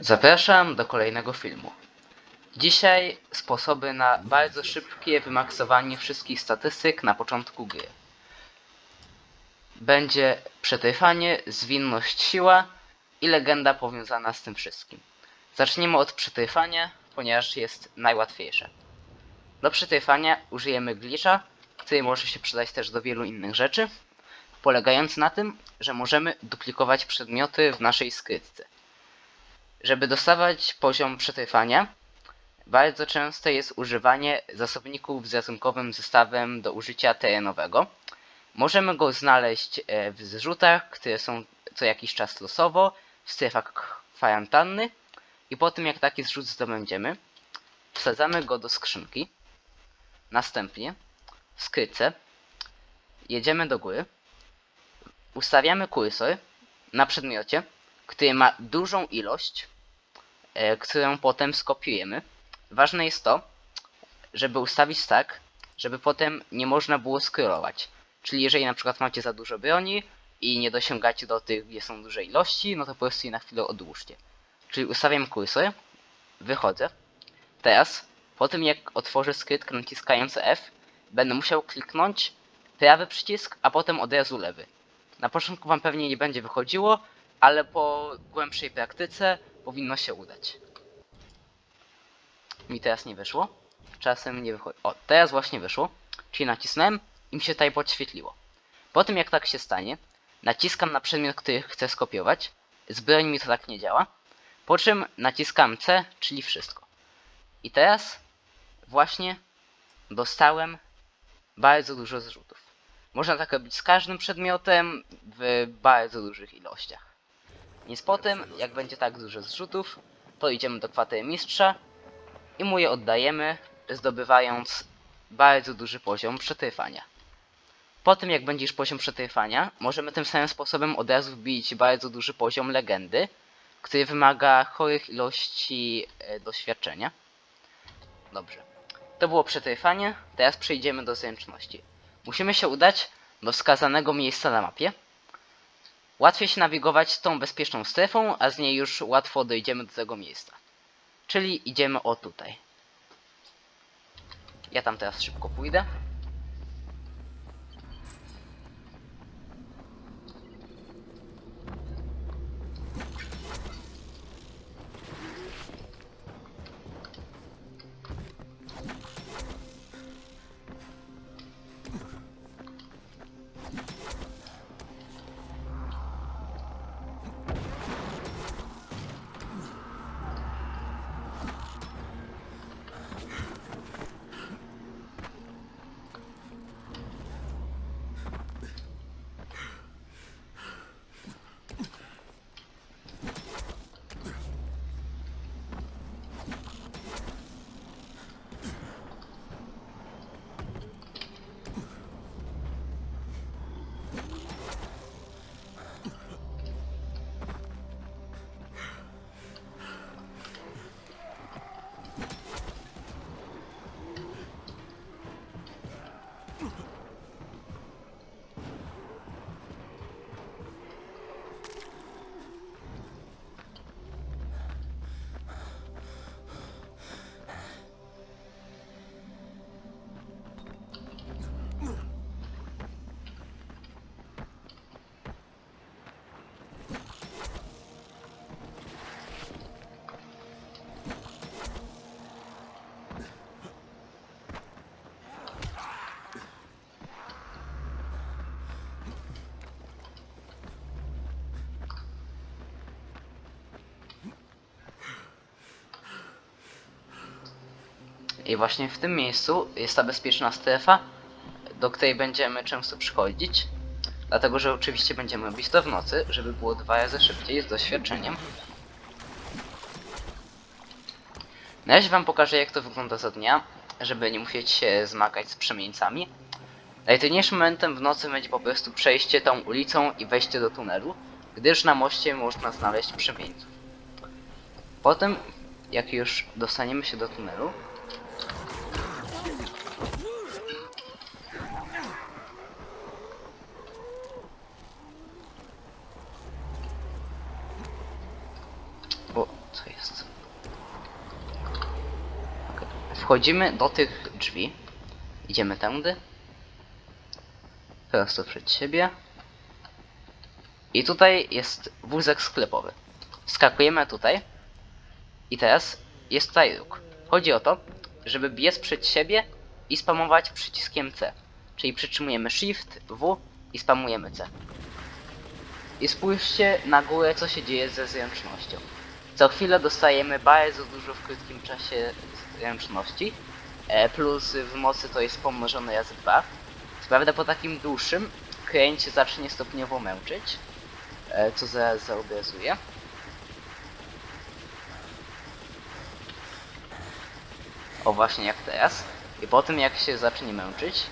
Zapraszam do kolejnego filmu. Dzisiaj sposoby na bardzo szybkie wymaksowanie wszystkich statystyk na początku gry. Będzie przetrwanie, zwinność, siła i legenda powiązana z tym wszystkim. Zaczniemy od przetrwania, ponieważ jest najłatwiejsze. Do przetrwania użyjemy glitcha, który może się przydać też do wielu innych rzeczy, polegający na tym, że możemy duplikować przedmioty w naszej skrytce. Żeby dostawać poziom przetrwania, bardzo częste jest używanie zasobników z ratunkowym zestawem do użycia terenowego. Możemy go znaleźć e, w zrzutach, które są co jakiś czas losowo, w strefach kwarantanny i po tym jak taki zrzut zdobędziemy, wsadzamy go do skrzynki. Następnie w skrytce jedziemy do góry, ustawiamy kursor na przedmiocie, który ma dużą ilość, którą potem skopiujemy. Ważne jest to, żeby ustawić tak, żeby potem nie można było scrollować. Czyli jeżeli na przykład macie za dużo broni i nie dosięgacie do tych, gdzie są duże ilości, no to po prostu je na chwilę odłóżcie. Czyli ustawiam kursor, wychodzę. Teraz, po tym jak otworzę skrytkę naciskając F, będę musiał kliknąć prawy przycisk, a potem od razu lewy. Na początku wam pewnie nie będzie wychodziło, ale po głębszej praktyce powinno się udać. Mi teraz nie wyszło. Czasem nie wychodzi. O, teraz właśnie wyszło. Czyli nacisnąłem i mi się tutaj podświetliło. Po tym jak tak się stanie, naciskam na przedmiot, który chcę skopiować. Z broń mi to tak nie działa. Po czym naciskam C, czyli wszystko. I teraz właśnie dostałem bardzo dużo zrzutów. Można tak robić z każdym przedmiotem w bardzo dużych ilościach. Więc po tym, jak będzie tak dużo zrzutów, to idziemy do kwatery mistrza i mu je oddajemy, zdobywając bardzo duży poziom przetrwania. Po tym, jak będziesz poziom przetrwania, możemy tym samym sposobem od razu wbić bardzo duży poziom legendy, który wymaga chorych ilości e, doświadczenia. Dobrze. To było przetrwanie, teraz przejdziemy do zręczności. Musimy się udać do wskazanego miejsca na mapie. Łatwiej się nawigować tą bezpieczną strefą, a z niej już łatwo dojdziemy do tego miejsca. Czyli idziemy o tutaj. Ja tam teraz szybko pójdę. I właśnie w tym miejscu jest ta bezpieczna strefa, do której będziemy często przychodzić. Dlatego, że oczywiście będziemy robić to w nocy, żeby było dwa razy szybciej z doświadczeniem. Na razie wam pokażę jak to wygląda za dnia, żeby nie musieć się zmagać z przemieńcami. Najtrudniejszym momentem w nocy będzie po prostu przejście tą ulicą i wejście do tunelu, gdyż na moście można znaleźć przemieńców. Potem, jak już dostaniemy się do tunelu, O, co jest? Wchodzimy do tych drzwi. Idziemy tędy. Prosto przed siebie. I tutaj jest wózek sklepowy. Skakujemy tutaj. I teraz jest tutaj róg. Chodzi o to, żeby biec przed siebie i spamować przyciskiem C. Czyli przytrzymujemy Shift, W i spamujemy C. I spójrzcie na górę, co się dzieje ze zręcznością. Co chwilę dostajemy bardzo dużo w krótkim czasie zręczności. E, plus w mocy to jest pomnożone razy 2. Co po takim dłuższym kręcie zacznie stopniowo męczyć. E, co zaraz zaobrazuję. O właśnie jak teraz. I po tym jak się zacznie męczyć,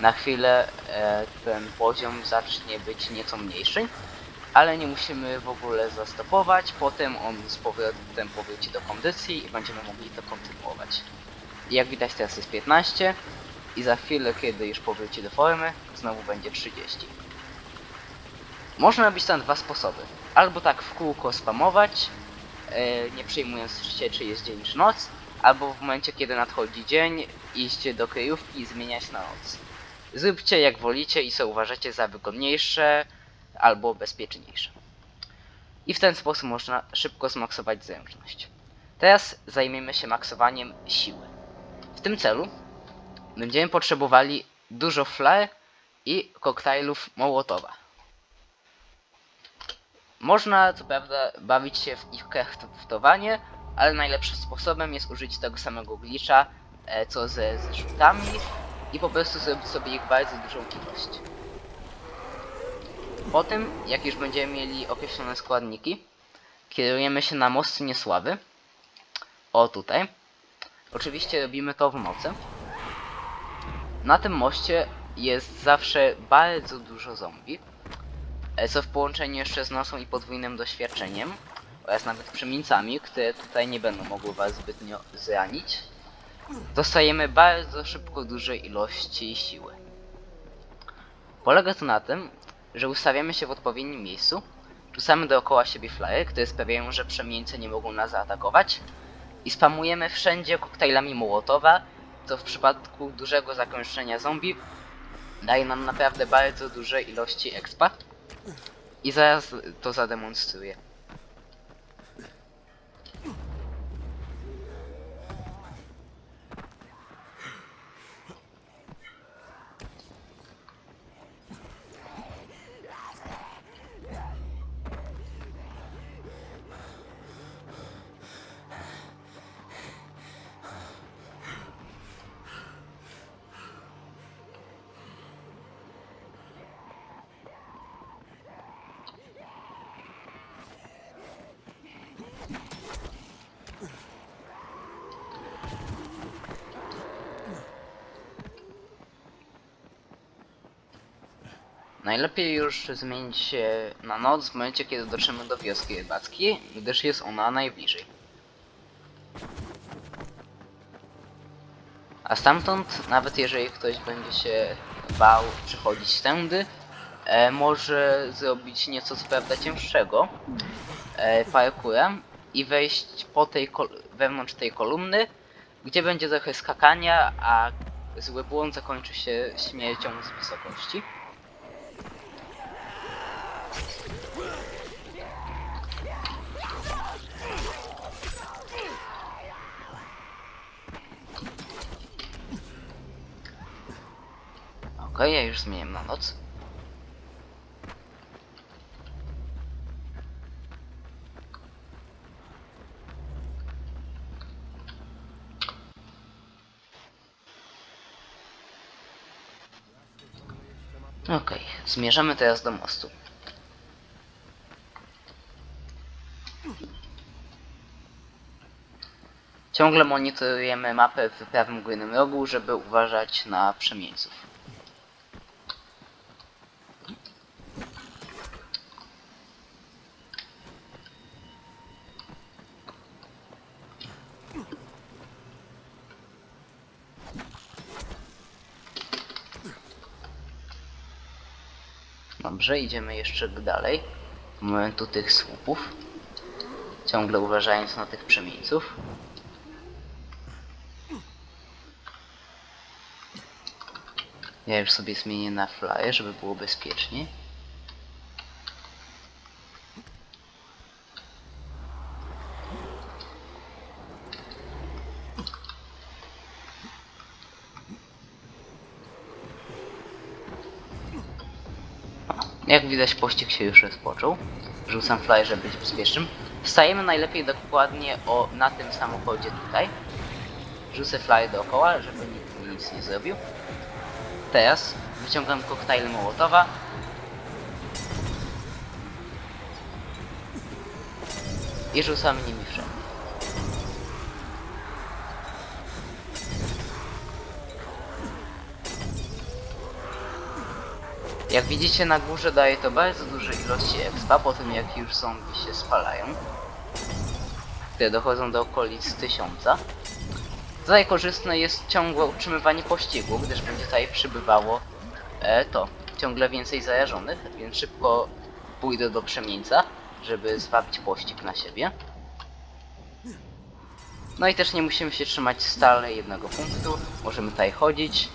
na chwilę e, ten poziom zacznie być nieco mniejszy, ale nie musimy w ogóle zastopować, potem on z powrotem powróci do kondycji i będziemy mogli to kontynuować. Jak widać teraz jest 15 i za chwilę, kiedy już powróci do formy, znowu będzie 30. Można robić to na dwa sposoby. Albo tak w kółko spamować, e, nie przejmując się czy jest dzień czy noc, albo w momencie kiedy nadchodzi dzień, iść do kryjówki i zmieniać na noc. Zróbcie jak wolicie i co uważacie za wygodniejsze albo bezpieczniejsze. I w ten sposób można szybko zmaksować zręczność. Teraz zajmiemy się maksowaniem siły. W tym celu będziemy potrzebowali dużo flar i koktajlów Mołotowa. Można co prawda bawić się w ich kraftowanie, ale najlepszym sposobem jest użyć tego samego glitcha e, co ze zrzutami i po prostu zrobić sobie ich bardzo dużą ilość. Po tym, jak już będziemy mieli określone składniki, kierujemy się na most Niesławy. O tutaj. Oczywiście robimy to w nocy. Na tym moście jest zawsze bardzo dużo zombie, e, co w połączeniu jeszcze z nocą i podwójnym doświadczeniem oraz nawet przemieńcami, które tutaj nie będą mogły was zbytnio zranić, dostajemy bardzo szybko duże ilości siły. Polega to na tym, że ustawiamy się w odpowiednim miejscu, rzucamy dookoła siebie flary, które sprawiają, że przemieńcy nie mogą nas zaatakować i spamujemy wszędzie koktajlami Mołotowa, co w przypadku dużego zakończenia zombie daje nam naprawdę bardzo duże ilości expa i zaraz to zademonstruję. Najlepiej już zmienić się na noc w momencie, kiedy dotrzemy do wioski rybackiej, gdyż jest ona najbliżej. A stamtąd, nawet jeżeli ktoś będzie się bał przychodzić tędy, e, może zrobić nieco co prawda cięższego e, i wejść po tej wewnątrz tej kolumny, gdzie będzie trochę skakania, a zły błąd zakończy się śmiercią z wysokości. Ja już zmieniam na noc. Okej, zmierzamy teraz do mostu. Ciągle monitorujemy mapę w prawym górnym rogu, żeby uważać na przemieńców. Dobrze, idziemy jeszcze dalej. Do momentu tych słupów. Ciągle uważając na tych przemieńców. Ja już sobie zmienię na flyer, żeby było bezpiecznie. Widać pościg się już rozpoczął. Rzucam flyer, żeby być bezpiecznym. Wstajemy najlepiej dokładnie o, na tym samochodzie tutaj. Rzucę flyer dookoła, żeby nikt mi nic nie zrobił. Teraz wyciągam koktajl Mołotowa. I rzucam nimi wszędzie. Jak widzicie na górze daje to bardzo duże ilości expa po tym jak już zombie się spalają. Które dochodzą do okolic 1000. Tutaj korzystne jest ciągłe utrzymywanie pościgu, gdyż będzie tutaj przybywało e, to, ciągle więcej zarażonych, więc szybko pójdę do przemieńca, żeby zwabić pościg na siebie. No i też nie musimy się trzymać stale jednego punktu, możemy tutaj chodzić.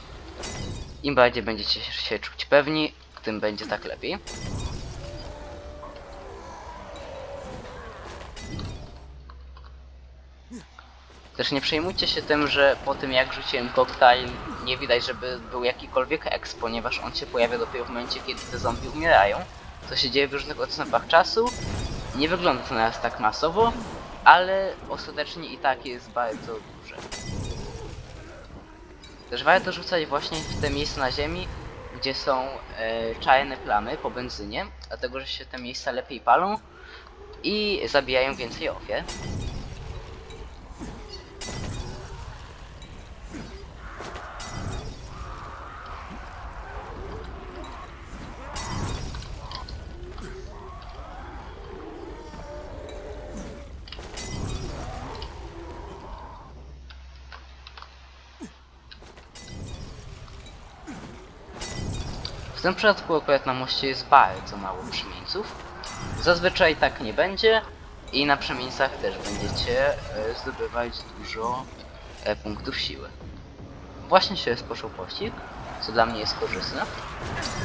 Im bardziej będziecie się czuć pewni, tym będzie tak lepiej. Też nie przejmujcie się tym, że po tym jak rzuciłem koktajl nie widać, żeby był jakikolwiek eks, ponieważ on się pojawia dopiero w momencie, kiedy te zombie umierają. To się dzieje w różnych odstępach czasu. Nie wygląda to na nas tak masowo, ale ostatecznie i tak jest bardzo duże. Też warto rzucać właśnie w te miejsca na ziemi, gdzie są e, czarne plamy po benzynie, dlatego że się te miejsca lepiej palą i zabijają więcej ofiar. Tym przypadku akurat na moście jest bardzo mało przemieńców. Zazwyczaj tak nie będzie i na przemieńcach też będziecie e, zdobywać dużo e, punktów siły. Właśnie się rozpoczął pościg, co dla mnie jest korzystne.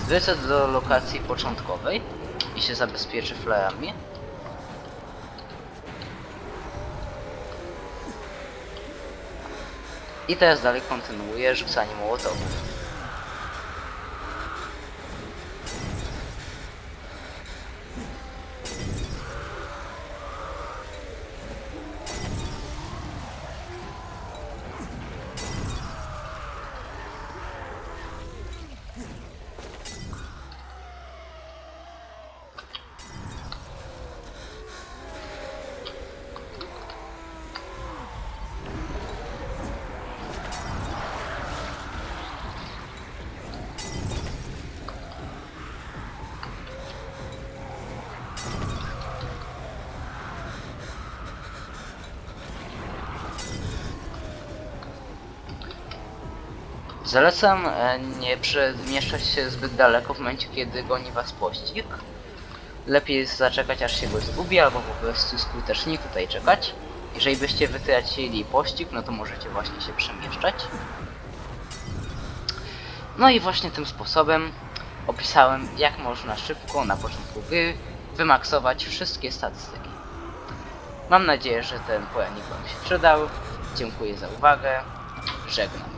Wrócę do lokacji początkowej i się zabezpieczę flarami. I teraz dalej kontynuuję rzucanie mołotowów. Zalecam e, nie przemieszczać się zbyt daleko w momencie, kiedy goni was pościg. Lepiej jest zaczekać aż się go zgubi, albo po prostu skutecznie tutaj czekać. Jeżeli byście wytracili pościg, no to możecie właśnie się przemieszczać. No i właśnie tym sposobem opisałem, jak można szybko na początku gry wymaksować wszystkie statystyki. Mam nadzieję, że ten pojanik Wam się przydał. Dziękuję za uwagę. Żegnam.